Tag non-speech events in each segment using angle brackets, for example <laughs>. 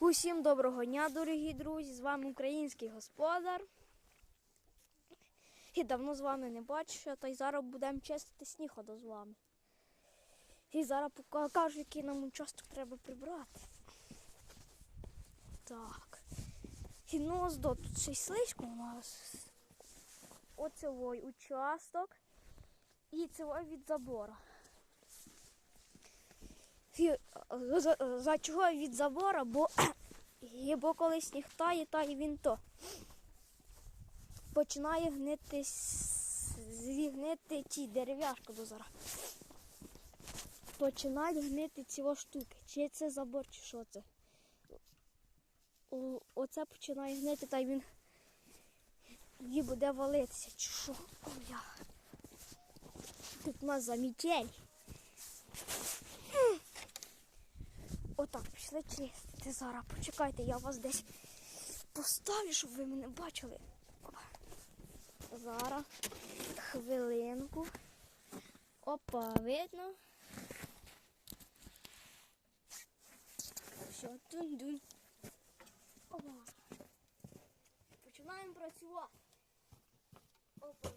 Усім доброго дня, дорогі друзі! З вами український господар. І давно з вами не бачу, та й зараз будемо чистити сніходу з вами. І зараз покажу, який нам участок треба прибрати. Так. І ну ось до тут ще й слизько у нас. Оцевой участок. І цевой від забора. Е, за, за чого від забора, бо, <coughs> бо коли сніг тає, тає він то починає гнити, зігнити ті дерев'яшка до зараз. Починають гнити ці штуки. Чи це забор, чи що це? О, оце починає гнити, та він їй буде валитися. Чи що? О. Тут у нас замітель. Отак, пішли чистити зараз. Почекайте, я вас десь поставлю, щоб ви мене бачили. Опа. Зараз. Хвилинку. Опа, видно. Все, дун-дун. Опа. Починаємо працювати. Опа,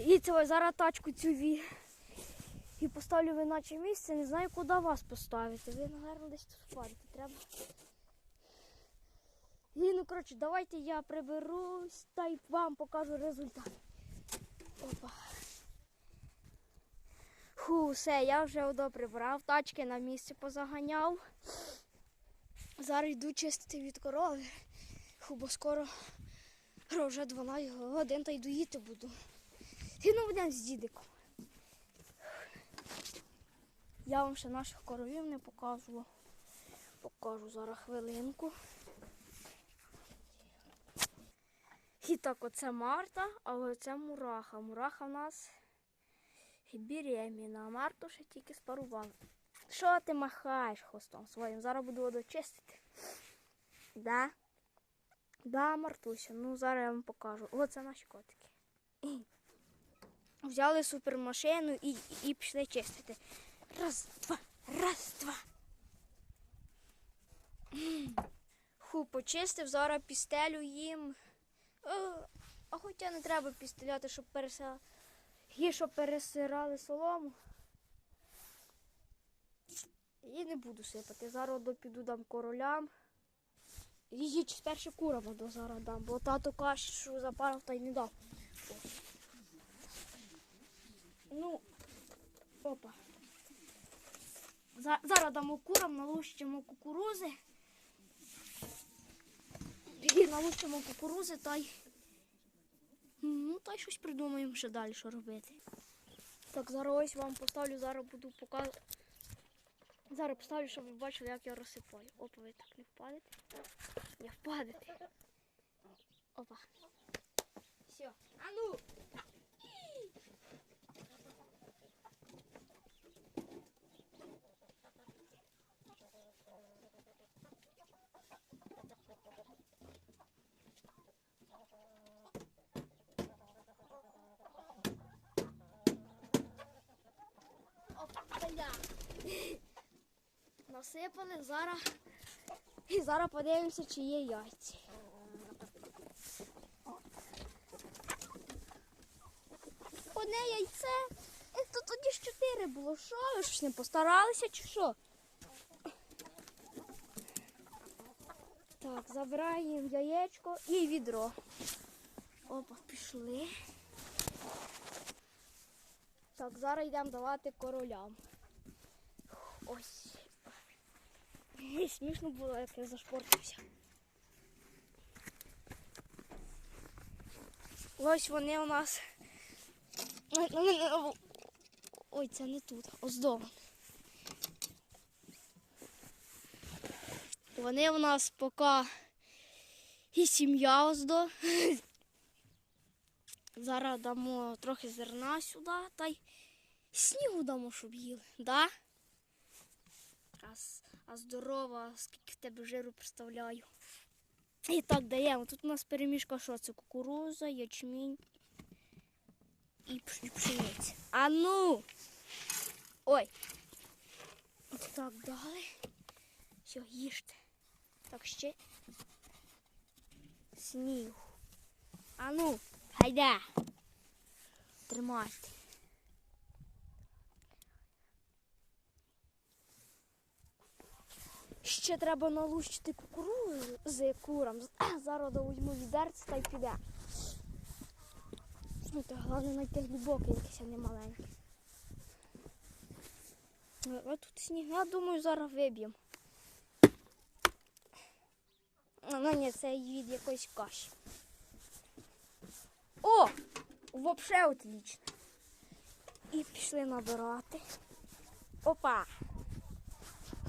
І це зараз тачку цю ві. І поставлю в іначе місце, не знаю, куди вас поставити. Ви, мабуть, десь тут впадете. Треба. І ну, коротше, давайте я приберусь та й вам покажу результат. Опа. Фу, все, я вже одо прибрав, тачки на місце позаганяв. Зараз йду чистити від корови. Фу, бо скоро вже 12 годин та й доїти буду. І ну з дідиком. Я вам ще наших коровів не показувала. Покажу зараз хвилинку. І так, оце Марта, а оце Мураха. Мураха в нас беременна, а Марту ще тільки спарували. Що ти махаєш хвостом своїм? Зараз буду дочистити. Да? Да, Мартуся, ну зараз я вам покажу. Оце наші котики. Взяли супермашину і, і пішли чистити. Раз, два, раз, два. <clears throat> Ху, почистив, зараз пістелю їм. Е, А хоча не треба пістеляти, щоб пересирали. Щоб пересирали солому. І не буду сипати. Зараз піду дам королям. Її спершу курам до зараз дам, бо тато каже, що запарив та й не дав. Ну, опа. Зараз дамо курам, налущимо кукурузи. І налущимо кукурузи та й. Ну, та й щось придумаємо ще далі, що робити. Так, зараз ось вам поставлю, зараз буду показувати. Зараз поставлю, щоб ви бачили, як я розсипаю. Опа, ви так не впадете. Не впадете. Опа. Все. А ну! Опа, я. Насипали зараз. І зараз подивимося, чи є яйця. Одне яйце. Тут тоді ж чотири було. Що? Ви щось не постаралися чи що? Так, забираємо яєчко і відро. Опа, пішли. Так, зараз йдемо давати королям. Ось. Смішно було, як я зашпортився. Ось вони у нас. Ой, це не тут. Оздома. Вони у нас поки і сім'я оздо. Зараз дамо трохи зерна сюди та й снігу дамо, щоб їли. Да? Раз, а здорова, скільки в тебе жиру представляю. І так даємо. Тут у нас перемішка що? Це кукуруза, ячмінь і пш- пшениця. А ну! Ой! Так дали. Все, їжте. Так ще. Снігу. А ну, гайда. Тримайте. Ще треба налущити з курам. <clears throat> Зараз візьму відерце та й піде. Та головне знайти глибоке якесь, а не маленьке. Е, А тут сніг, я думаю, зараз виб'ємо. Ну ні, це від якоїсь каші. О! Вообще отлично. І пішли набирати. Опа!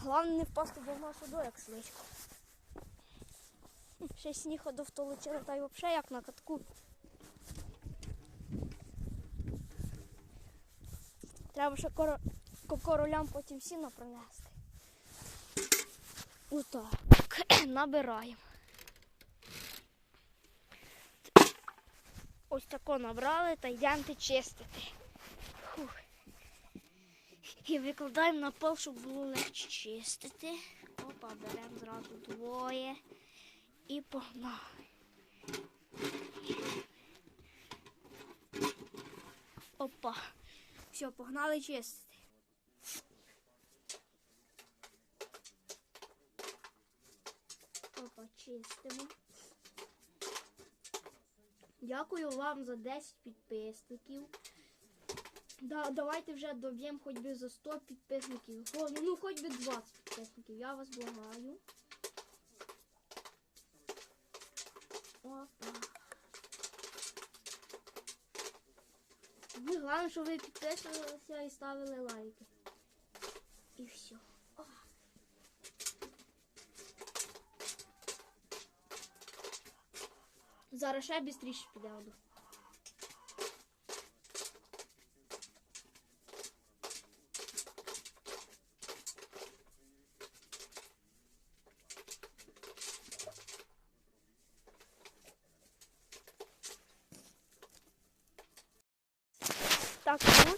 Головне не впасти в нашу до як. Хм, <laughs> Ще сніг довтолочили, та й взагалі як на катку. Треба ще коро... потім сіно принести. Отак. <clears throat> Набираємо. Ось тако набрали та йдемо чистити. І викладаємо на пол, щоб було легше чистити. Опа, беремо зразу двоє і погнали. Опа. Все, погнали чистити. Опа, чистимо. Дякую вам за 10 підписників. Да, давайте вже доб'ємо хоч би за 100 підписників. О, ну хоч би 20 підписників. Я вас благаю. Опа. Ну, головне, щоб ви підписувалися і ставили лайки. І все. О. Зараз ще швидше піде воду. Так, ну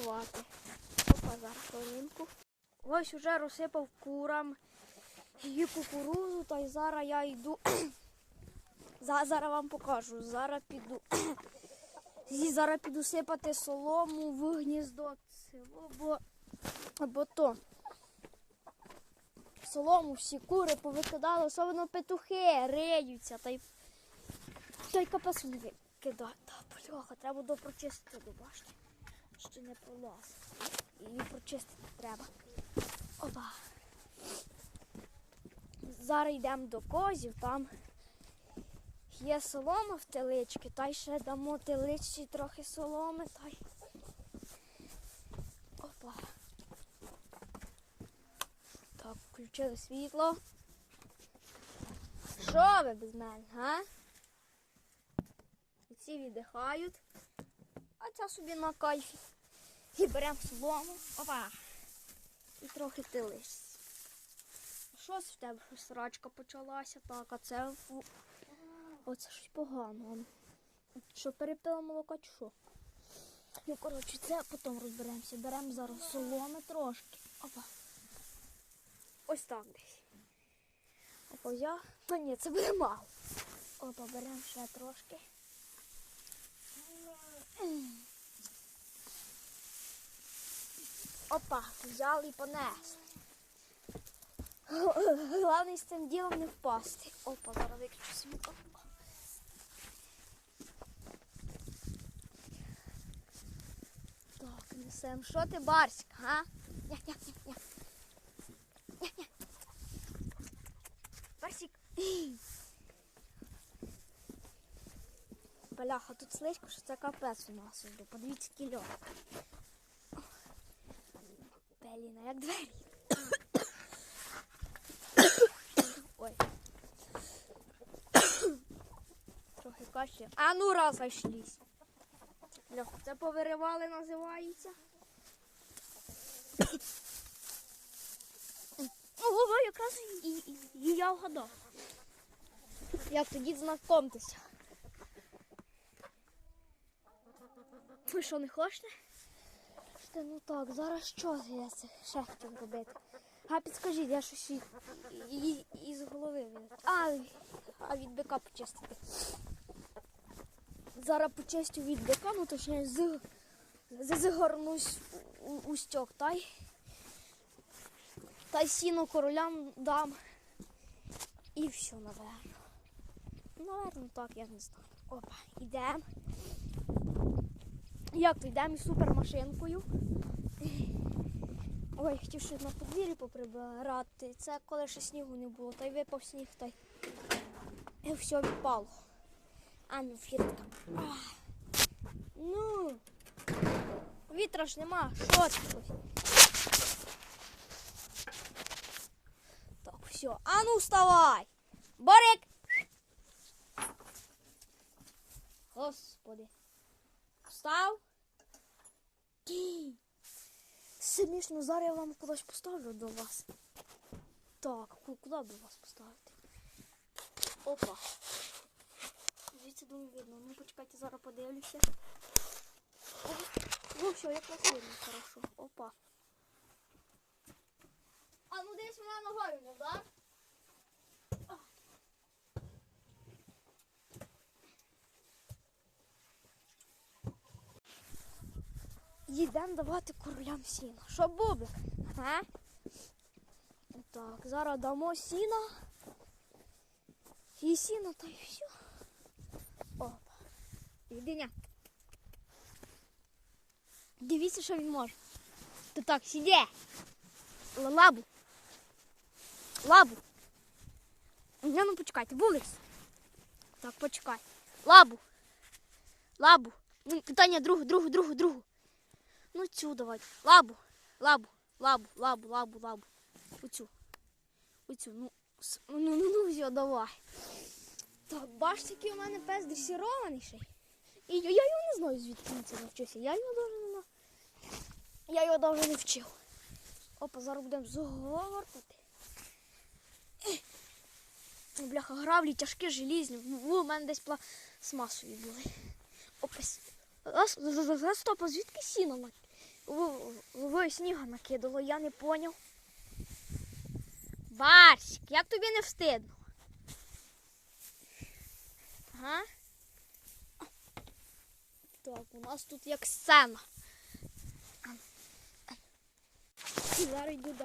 що давати. Опа, хвилинку. Ось уже розсипав курам і кукурузу, та й зараз я йду. <clears throat> Зараз вам покажу. Зараз піду. <clears throat> І зараз піду сипати солому в гніздо село, бо, бо то. Солому всі кури повикидали, особливо петухи риються, та й, та й капець кидають. Та бляха, треба буде прочистити до башні. Ще не пролаз. Її прочистити треба. Опа. Зараз йдемо до козів, там є солома в телички, та й ще дамо теличці трохи соломи, та й. Опа. Так, включили світло. Що ви без мене, га? І ці віддихають. А собі на кайфі. І беремо солому. Опа. І трохи телись. Щось в тебе срачка почалася, так, а це Оце щось погано. Що перепила молока чи що? Ну, коротше, це потім розберемося. Беремо зараз соломи трошки. Опа. Ось так десь. Опа, я. Та ні, це буде мало. Опа, беремо ще трошки. Опа, взяли і понесли. Головне з цим ділом не впасти. Опа, зараз виключу світло. Так, несем. Що ти, Барська, га? Ня-ня-ня-ня. Ня-ня. Барсік. Бляха, тут слизько, що це капець у нас. іде. Подивіться кільо. Пеліна, як двері. Ой. Трохи кашля. А ну розійшлись. Бляха, це повиривали називається. Ого, якраз і, і, і я вгадав. Як тоді знакомтеся. Ви що, не хочете? Ну так, зараз що я ще хотів робити? А підскажіть, я щось із голови вилетів. А, а від бика почистити. Зараз почистю від бика, ну точніше з, з, згорнусь у, у, стьок, та й, та й сіно королям дам. І все, напевно. Наверно, так, я не знаю. Опа, йдемо. Як то йдемо із супермашинкою. Ой, хотів ще на подвір'ї поприбирати. Це коли ще снігу не було, та й випав сніг, та й і все відпало. А ну, фіртка. Ах. Ну, вітра ж нема, що це? Так, все. А ну вставай! Борик! Господи. Встав? Смішно, зараз я вам кудись поставлю до вас. Так, ку- куди би вас поставити? Опа. Звідси думаю видно. Ну почекайте, зараз подивлюся. О, ну все, як вас хорошо. Опа. А ну десь мене ногою не вдар? Їдемо давати королям сіна. Що бублик? А? Так, зараз дамо сіна. І сіно, та й все. Опа. Єдиня. Дивіться, що він може. То так, сіде. Лабу. Лабу. Ні, ну почекайте, вулиць. Так, почекай. Лабу. Лабу. Ну, питання другу, другу, другу, другу. Ну цю давай. Лабу. Лабу. Лабу, лабу, лабу, лабу. Оцю. Оцю. Ну, с- ну, ну, ну, все, давай. Так, бачите, який у мене пес дресірований ще. І я, його не знаю, звідки він це навчився. Я його даже не Я його даже не вчив. Опа, зараз будемо згортати. Ну, Бляха, гравлі тяжкі, желізні. В- У мене десь пластмасові були. Опа, стоп, а звідки сіно на... в- сніга накидало, я не поняв. Барсик, як тобі не встидно? Ага. Так, у нас тут як сцена. Зараз йду до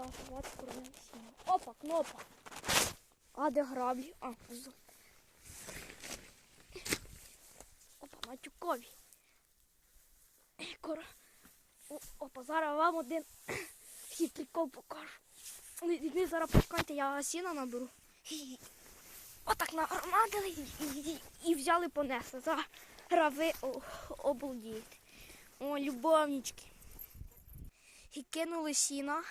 сіно. Опа, кнопка. А де граблі? А, з- Опа, матюкові. Кор... О, зараз вам один <coughs> прикол покажу. Ви- Ви зараз почекайте, я сіна наберу. <laughs> Отак нагромадили і, і, і взяли понесли. Зараз ви обалдієте. О, любовнички. І кинули сіна.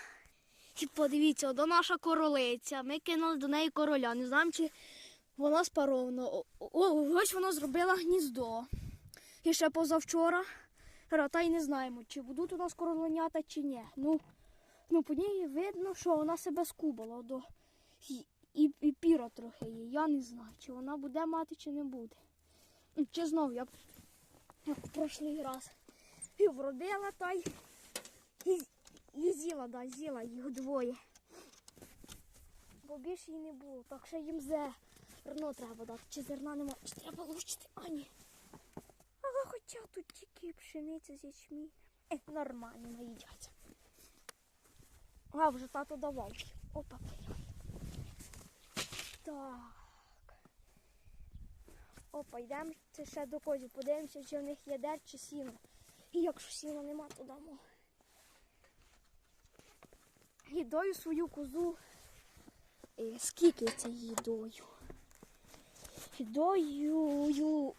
І подивіться, до наша королиця. Ми кинули до неї короля. Не знаємо, чи вона спарована. О, ось вона зробила гніздо. І ще позавчора. Та й не знаємо, чи будуть у нас короленята, чи ні. Ну, ну по ній видно, що вона себе скубала до і, і, і піра трохи є. Я не знаю, чи вона буде мати, чи не буде. Ну, Чи знов, як, як в прошлий раз. І вродила та й і, і з'їла, да, з'їла їх двоє. Бо більше їй не було. Так що їм зерно треба дати. Чи зерна немає, чи треба лучити? А ні. Хоча тут тільки пшениця з ячмінь. Е, нормально наїдяться. А, вже тато давав. Опа, прийняли. Так. Опа, йдемо ще до козів. Подивимося, чи в них є дер чи сіно. І якщо сіна нема, то дамо. Їдою свою козу. Е, скільки це їдою? Їдою.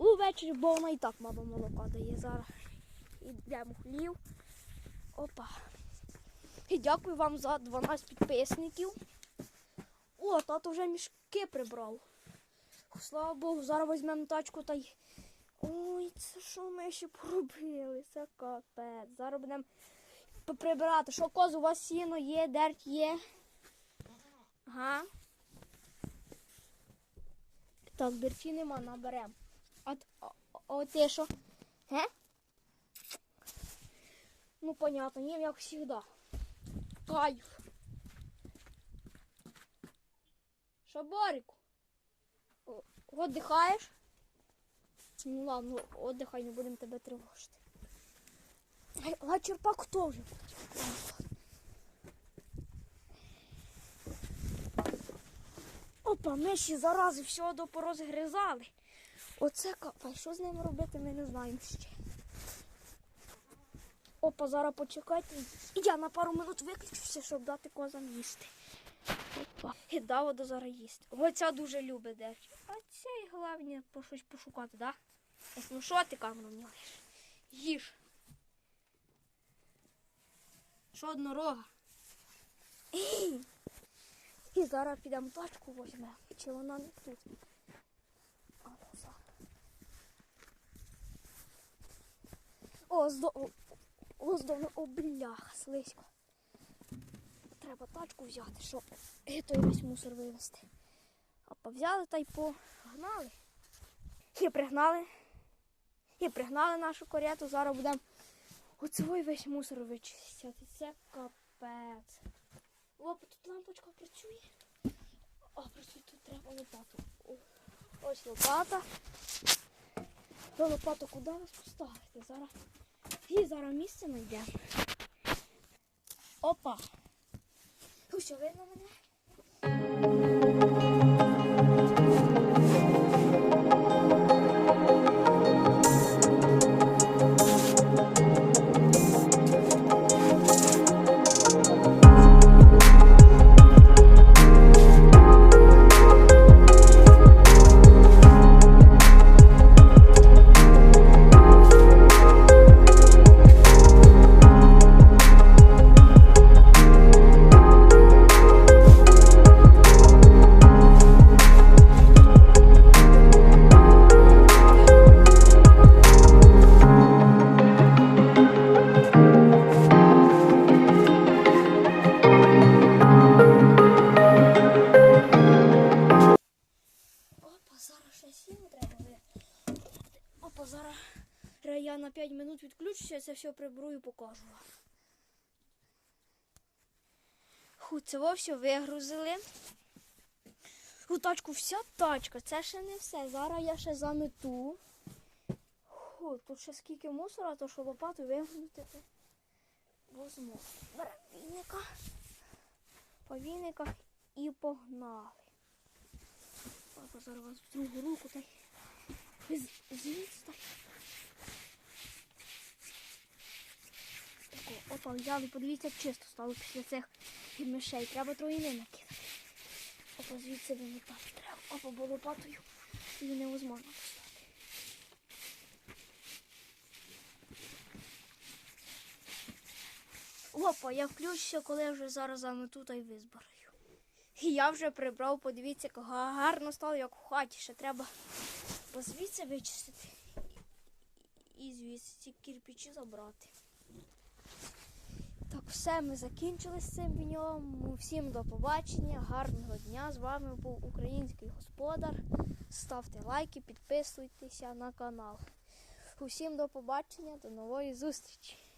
Увечері, бо вона і так мало молока дає зараз. Йдемо хлів. Опа. І дякую вам за 12 підписників. О, тато вже мішки прибрав. Слава Богу, зараз візьмемо тачку та й. Ой, це що ми ще поробили? Це капець. Зараз будемо прибирати. Що коз, у вас сіно є, дерть є. Ага. Так, дерті нема, наберемо. А, т- а, ти що? Ге? Ну, понятно, ні, як завжди. Кайф. Що, Борику? О, Отдихаєш? Ну ладно, отдихай, не будемо тебе тривожити. А черпак вже? Опа, ми ще зарази всього до порозгризали. Оце капай, що з ними робити, ми не знаємо ще. Опа, зараз почекайте. І я на пару минут виключуся, щоб дати козам їсти. Опа. І да, вода зараз їсти. Оця дуже любить дерчі. А цей головне по щось пошукати, да? Ось, Ну що ти камеру мені лиш? Їж. Що однорога? І зараз підемо тачку візьмемо. Чи вона не тут? А, ну, зараз. О, здо... о, бляха, слизько. Треба тачку взяти, щоб той весь мусор вивезти. Опа, взяли та й погнали. І пригнали. І пригнали нашу карету. Зараз будемо оцей весь мусор вичистити. Це капець. Опа, тут лампочка працює. А, працює, тут треба лопату. Ось лопата. Ви лопату куди вас поставити? Зараз. І зараз місце знайдемо. Опа. Що, видно мене? Це все вигрузили. У тачку вся тачка, це ще не все. Зараз я ще замету. Ху, тут ще скільки мусора, то що лопату вигнути. Возьму. Беремо віника. По віниках і погнали. Папа зараз в другу руку та звідси так. Тако, опа, взяли, подивіться, чисто стало після цих мишей. Треба троїни накидати. Опа, звідси вимітати треба. Опа, бо лопатою її невозможно достати. Опа, я включуся, коли я вже зараз замету та й визбираю. І я вже прибрав, подивіться, як гарно стало, як в хаті. Ще треба звідси вичистити. І звідси ці кирпичі забрати. Все, ми закінчили з цим відео. Всім до побачення, гарного дня. З вами був український господар. Ставте лайки, підписуйтеся на канал. Усім до побачення, до нової зустрічі!